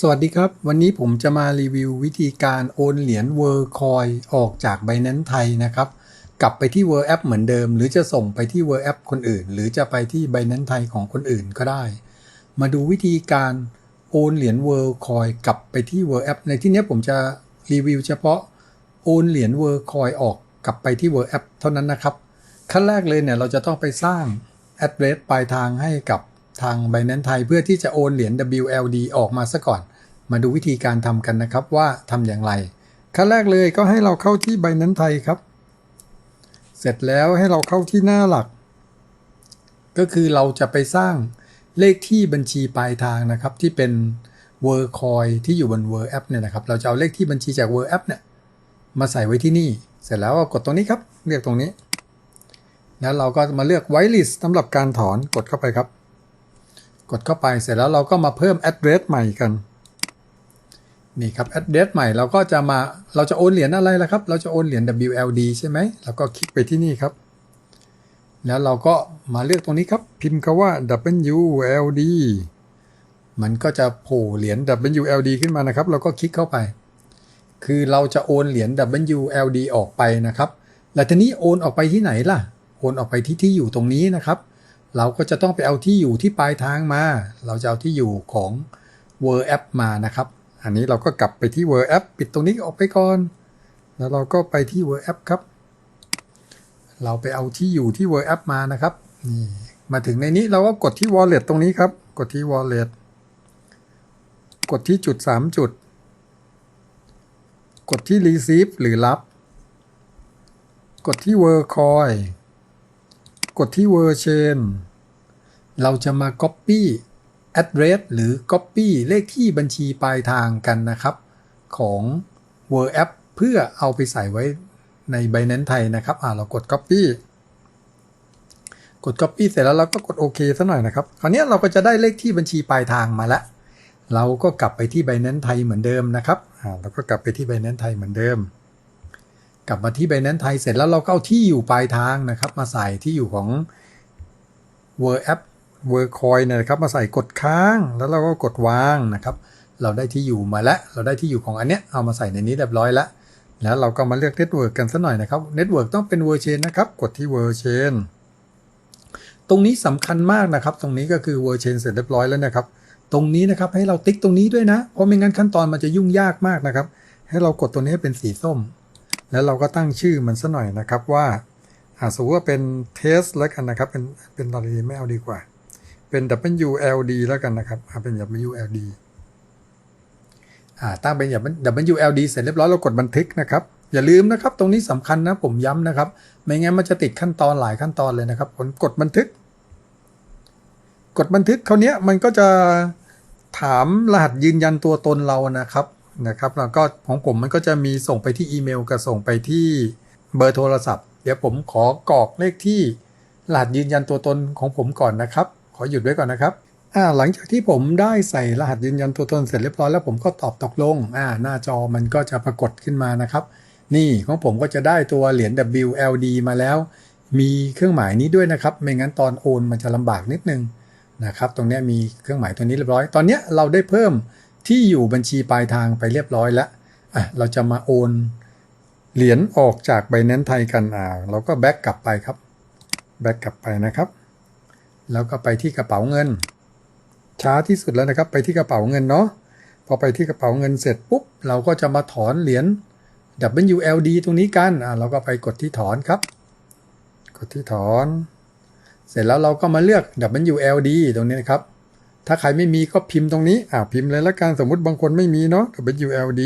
สวัสดีครับ วันนี้ผมจะมารีวิววิธีการโอนเหรียญ World c o i ออกจาก Binance ไทยนะครับ กลับไปที่ World App เหมือนเดิม หรือจะส่งไปที่ World App คนอื่น หรือจะไปที่ Binance ไทยของคนอื่นก็ได้ มาดูวิธีการโอนเหรียญ World c o i กลับไปที่ World App ในที่นี้ผมจะรีวิวเฉพาะโอนเหรียญ World c o i ออกกลับไปที่ World App เท่านั้นนะครับ ขั้นแรกเลยเนี่ยเราจะต้องไปสร้าง address ปลายทางให้กับ ทาง Binance ไทยเพื่อที่จะโอนเหรียญ WLD ออกมาซะก่อน มาดูวิธีการทำกันนะครับว่าทำอย่างไร ขั้นแรกเลยก็ให้เราเข้าที่ Binance ไทยครับ เสร็จแล้วให้เราเข้าที่หน้าหลัก ก็คือเราจะไปสร้างเลขที่บัญชีปลายทางนะครับ ที่เป็น w o r c o i ที่อยู่บน w o r App เนี่ยนะครับ เราจะเอาเลขที่บัญชีจาก w o r App เนี่ยมาใส่ไว้ที่นี่ เสร็จแล้วก็กดตรงนี้ครับ เลือกตรงนี้ แล้วเราก็มาเลือก white list สำหรับการถอนกดเข้าไปครับ กดเข้าไปเสร็จแล้วเราก็มาเพิ่ม address ใหม่กัน นี่ครับ address ใหม่เราก็จะมาเราจะโอนเหรียญอะไรล่ะครับ เราจะโอนเหรียญ WLD ใช่ไหมเราก็คลิกไปที่นี่ครับ แล้วเราก็มาเลือกตรงนี้ครับ พิมพ์คาว่า WLD มันก็จะโผล่เหรียญ WLD ขึ้นมานะครับ เราก็คลิกเข้าไป คือเราจะโอนเหรียญ WLD ออกไปนะครับ แล้วทีนี้โอนออกไปที่ไหนล่ะ โอนออกไปที่ที่อยู่ตรงนี้นะครับ เราก็จะต้องไปเอาที่อยู่ที่ปลายทางมา เราจะเอาที่อยู่ของ w o r App มานะครับ อันนี้เราก็กลับไปที่ w o r App ปิดตรงนี้ออกไปก่อน แล้วเราก็ไปที่ w o r App ครับ เราไปเอาที่อยู่ที่ w o r App มานะครับ นี่มาถึงในนี้เราก็กดที่ Wallet ตรงนี้ครับ กดที่ Wallet กดที่จุด 3 จุด กดที่ Receive หรือรับ กดที่ w o r Coin กดที่ w o r Chain เราจะมา Copy address หรือ Copy เลขที่บัญชีปลายทางกันนะครับ ของ w o r App เพื่อเอาไปใส่ไว้ใน Binance ไทยนะครับอ่าเรากด Copy กด Copy เสร็จแล้วเราก็กดโอเคซะหน่อยนะครับ คราวนี้เราก็จะได้เลขที่บัญชีปลายทางมาแล้ว เราก็กลับไปที่ Binance ไทยเหมือนเดิมนะครับอ่าเราก็กลับไปที่ Binance ไทยเหมือนเดิม กลับมาที่ Binance ไทยเสร็จแล้วเราก็เอาที่อยู่ปลายทางนะครับ มาใส่ที่อยู่ของ w o r App w o r Coin เนี่ยนะครับ มาใส่กดค้างแล้วเราก็กดวางนะครับ เราได้ที่อยู่มาแล้ว เราได้ที่อยู่ของอันเนี้ยเอามาใส่ในนี้เรียบร้อยแล้ว แล้วเราก็มาเลือกเน็ตเวิร์กกันสัหน่อยนะครับเน็ตเวิร์กต้องเป็นเวอร์เชนนะครับ กดที่เวอร์เชนตรงนี้สำคัญมากนะครับ ตรงนี้ก็คือเวอร์เชนเสร็จเรียบร้อยแล้วนะครับ ตรงนี้นะครับให้เราติ๊กตรงนี้ด้วยนะ เพราะไม่งั้นขั้นตอนมันจะยุ่งยากมากนะครับ ให้เรากดตัวนี้ให้เป็นสีส้ม แล้วเราก็ตั้งชื่อมันซะหน่อยนะครับว่าอาสมมติว่าเป็นเทสแล้วกันนะครับ เป็นเป็นอะไรดีไม่เอาดีกว่า เป็น WLD แล้วกันนะครับเป็น WLD อ่าตั้งเป็นอย่าง WLD เสร็จเรียบร้อยเรากดบันทึกนะครับ อย่าลืมนะครับ ตรงนี้สำคัญนะผมย้ำนะครับ ไม่งั้นมันจะติดขั้นตอนหลายขั้นตอนเลยนะครับผมกดบันทึก กดบันทึกคราวนี้มันก็จะถามรหัสยืนยันตัวตนเรานะครับ นะครับแล้วก็ของผมมันก็จะมีส่งไปที่อีเมลกับส่งไปที่เบอร์โทรศัพท์ เดี๋ยวผมขอกรอกเลขที่รหัสยืนยันตัวตนของผมก่อนนะครับ ขอหยุดไว้ก่อนนะครับอ่าหลังจากที่ผมได้ใส่รหัสยืนยันตัวตนเสร็จเรียบร้อยแล้วผมก็ตอบตกลงอ่าหน้าจอมันก็จะปรากฏขึ้นมานะครับ นี่ของผมก็จะได้ตัวเหรียญ WLD มาแล้ว มีเครื่องหมายนี้ด้วยนะครับ ไม่งั้นตอนโอนมันจะลำบากนิดนึงนะครับ ตรงนี้มีเครื่องหมายตัวนี้เรียบร้อย ตอนนี้เราได้เพิ่ม ที่อยู่บัญชีปลายทางไปเรียบร้อยแล้วอะเราจะมาโอนเหรียญออกจากไบแนนไทยกันอ่าเราก็แบ็กกลับไปครับแบ็กกลับไปนะครับ แล้วก็ไปที่กระเป๋าเงิน ช้าที่สุดแล้วนะครับ ไปที่กระเป๋าเงินเนาะพอไปที่กระเป๋าเงินเสร็จปุ๊บ เราก็จะมาถอนเหรียญ WLD ตรงนี้กันอ่าเราก็ไปกดที่ถอนครับ กดที่ถอน เสร็จแล้วเราก็มาเลือก WLD ตรงนี้นะครับ ถ้าใครไม่มีก็พิมพ์ตรงนี้ อ่าพิมพ์เลยละกันสมมุติบางคนไม่มีเนาะ WLD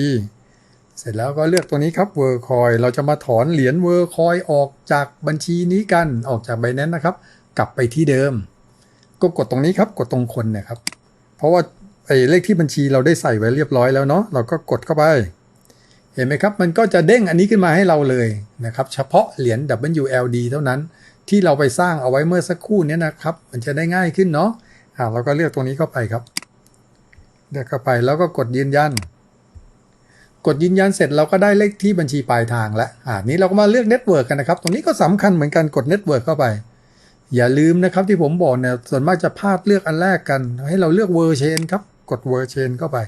เสร็จแล้วก็เลือกตัวนี้ครับ w o r c o i เราจะมาถอนเหรียญ w o r c o i ออกจากบัญชีนี้กันออกจากใบนั้นนะครับ กลับไปที่เดิม ก็กดตรงนี้ครับกดตรงคนเนี่ยครับ เพราะว่าไอ้เลขที่บัญชีเราได้ใส่ไว้เรียบร้อยแล้วเนาะเราก็กดเข้าไป เห็นไหมครับ มันก็จะเด้งอันนี้ขึ้นมาให้เราเลยนะครับ เฉพาะเหรียญ WLD เท่านั้น ที่เราไปสร้างเอาไว้เมื่อสักครู่นี้นะครับ มันจะได้ง่ายขึ้นเนาะ อ่าเราก็เลือกตรงนี้เข้าไปครับ เลือกเข้าไปแล้วก็กดยืนยัน กดยืนยันเสร็จเราก็ได้เลขที่บัญชีปลายทางแล้วอ่านี้เราก็มาเลือกเน็ตเวิร์กกันนะครับ ตรงนี้ก็สำคัญเหมือนกันกดเน็ตเวิร์กเข้าไป อย่าลืมนะครับที่ผมบอกเนี่ยส่วนมากจะพลาดเลือกอันแรกกัน ให้เราเลือกเวอร์เชนครับ กดเวอร์เชนเข้าไป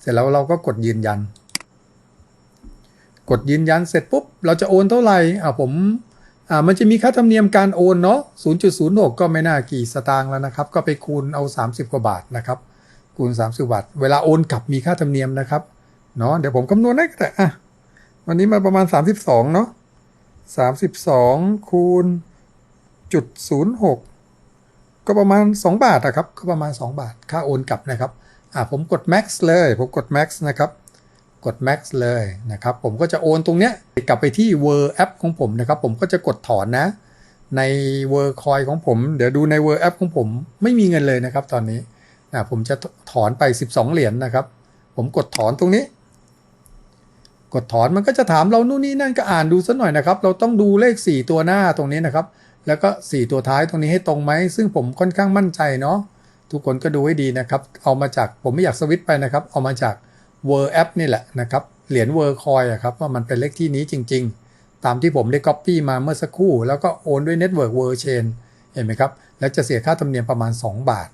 เสร็จแล้วเราก็กดยืนยัน กดยืนยันเสร็จปุ๊บเราจะโอนเท่าไหร่อ่าผม อ่ามันจะมีค่าธรรมเนียมการโอนเนาะ0.06 ก็ไม่น่ากี่สตางค์แล้วนะครับ ก็ไปคูณเอา 30 กว่าบาทนะครับ คูณ 30 บาท เวลาโอนกลับมีค่าธรรมเนียมนะครับ เนาะเดี๋ยวผมคำนวณให้ก็ได้อะ วันนี้มาประมาณ 32 เนาะ32 คูณจุด06 ก็ประมาณ 2 บาทนะครับ ก็ประมาณ 2 บาท ค่าโอนกลับนะครับ อ่าผมกด max เลย ผมกด max นะครับ กด max เลยนะครับ ผมก็จะโอนตรงเนี้ย กลับไปที่ w o r app ของผมนะครับ ผมก็จะกดถอนนะ ใน w o r coin ของผม เดี๋ยวดูใน w o r app ของผมไม่มีเงินเลยนะครับ ตอนนี้นะผมจะถอนไป 12 เหรียญนนะครับ ผมกดถอนตรงนี้ กดถอนมันก็จะถามเรานู่นนี่นั่นก็อ่านดูสักหน่อยนะครับ เราต้องดูเลข 4 ตัวหน้าตรงนี้นะครับ แล้วก็ 4 ตัวท้ายตรงนี้ให้ตรงไหม ซึ่งผมค่อนข้างมั่นใจเนาะทุกคนก็ดูให้ดีนะครับ เอามาจากผมไม่อยากสวิตไปนะครับ เอามาจาก w o r app นี่แหละนะครับ เหรียญ w o r coin อะครับว่ามันเป็นเลขที่นี้จริง ๆ ตามที่ผมได้ copy มาเมื่อสักครู่ แล้วก็โอนด้วย network w o r chain เห็นไหมครับ แล้วจะเสียค่าธรรมเนียมประมาณ 2 บาท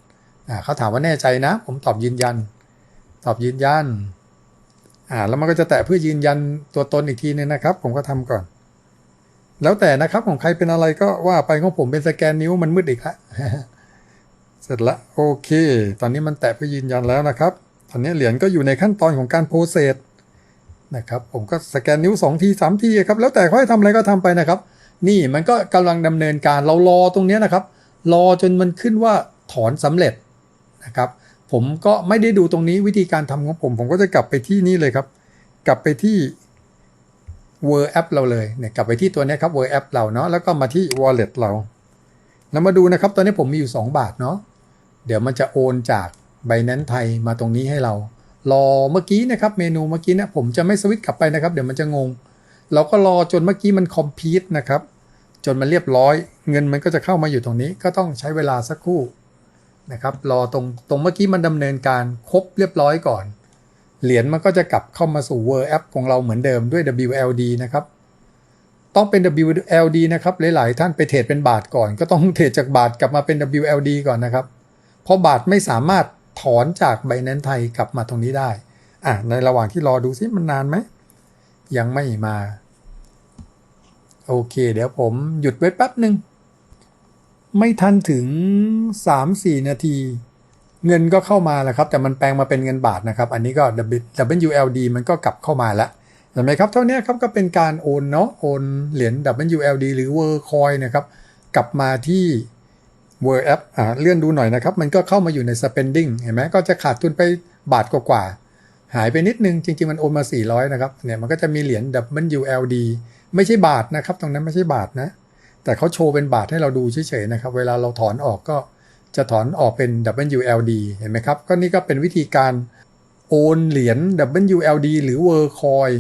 อ่าเขาถามว่าแน่ใจนะ ผมตอบยืนยัน ตอบยืนยันอ่าแล้วมันก็จะแตะเพื่อยืนยันตัวตนอีกทีนึงนะครับ ผมก็ทำก่อน แล้วแต่นะครับของใครเป็นอะไรก็ว่าไปของผมเป็นสแกนนิ้วมันมืดอีกล้วเสร็จละโอเค ตอนนี้มันแตะเพื่อยืนยันแล้วนะครับ ตอนนี้เหรียญก็อยู่ในขั้นตอนของการโปรเซส นะครับ ผมก็สแกนนิ้ว2ที3ทีครับ แล้วแต่เขาให้ทำอะไรก็ทำไปนะครับ นี่มันก็กำลังดำเนินการเรารอตรงนี้นะครับ รอจนมันขึ้นว่าถอนสำเร็จนะครับ ผมก็ไม่ได้ดูตรงนี้วิธีการทำของผม ผมก็จะกลับไปที่นี่เลยครับ กลับไปที่ w o r app เราเลยเนี่ยกลับไปที่ตัวนี้ครับ w o r app เราเนาะแล้วก็มาที่ wallet เราแล้วมาดูนะครับ ตอนนี้ผมมีอยู่ 2 บาทเนาะเดี๋ยวมันจะโอนจาก Binance ไทยมาตรงนี้ให้เรา รอเมื่อกี้นะครับเมนูเมื่อกี้เนะผมจะไม่สวิตช์กลับไปนะครับ เดี๋ยวมันจะงง เราก็รอจนเมื่อกี้มันคอมพิวต์นะครับ จนมันเรียบร้อย เงินมันก็จะเข้ามาอยู่ตรงนี้ ก็ต้องใช้เวลาสักครู่นะครับรอตรงตรงเมื่อกี้มันดำเนินการครบเรียบร้อยก่อน เหรียญมันก็จะกลับเข้ามาสู่ World App ของเราเหมือนเดิมด้วย WLD นะครับต้องเป็น WLD นะครับหลาย ๆ ท่านไปเทรดเป็นบาทก่อน ก็ต้องเทรดจากบาทกลับมาเป็น WLD ก่อนนะครับ เพราะบาทไม่สามารถ ถอนจาก Binance ไทยกลับมาตรงนี้ได้ อะในระหว่างที่รอดูซิมันนานไหม ยังไม่มา โอเค เดี๋ยวผมหยุดไว้แป๊บหนึ่ง ไม่ทันถึง 3-4 นาที เงินก็เข้ามาแล้วครับ แต่มันแปลงมาเป็นเงินบาทนะครับ อันนี้ก็ WLD มันก็กลับเข้ามาแล้วเห็นไหมครับ เท่านี้ครับก็เป็นการโอนเนาะโอนเหรียญ WLD หรือ Worldcoin นะครับ กลับมาที่ World App อ่าเลื่อนดูหน่อยนะครับ มันก็เข้ามาอยู่ใน spending เห็นไหมก็จะขาดทุนไปบาทกว่าๆหายไปนิดนึง จริง ๆ มันโอนมา 400 นะครับเนี่ยมันก็จะมีเหรียญ WLD ไม่ใช่บาทนะครับ ตรงนั้นไม่ใช่บาทนะ แต่เขาโชว์เป็นบาทให้เราดูเฉยๆนะครับ เวลาเราถอนออกก็จะถอนออกเป็น WLD เห็นไหมครับ ก็นี่ก็เป็นวิธีการโอนเหรียญ WLD หรือ Worldcoin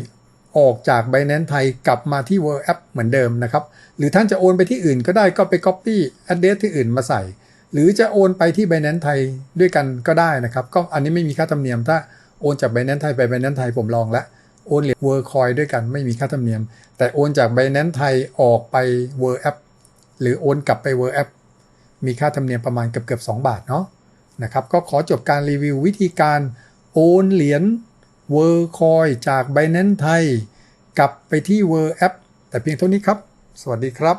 ออกจาก Binance ไทยกลับมาที่ World App เหมือนเดิมนะครับ หรือท่านจะโอนไปที่อื่นก็ได้ก็ไป Copy address ที่อื่นมาใส่ หรือจะโอนไปที่ Binance ไทยด้วยกันก็ได้นะครับ ก็อันนี้ไม่มีค่าธรรมเนียม ถ้าโอนจาก Binance ไทยไป Binance ไทยผมลองแล้วโอนเหรียญ Worldcoin ด้วยกันไม่มีค่าธรรมเนียม แต่โอนจาก Binance ไทยออกไป World App หรือโอนกลับไป World App มีค่าธรรมเนียมประมาณเกือบๆ2บาทเนาะนะครับก็ขอจบการรีวิววิธีการโอนเหรียญ เวอร์คอยจากไบแนนไทย กลับไปที่เวอร์แอปแต่เพียงเท่านี้ครับ สวัสดีครับ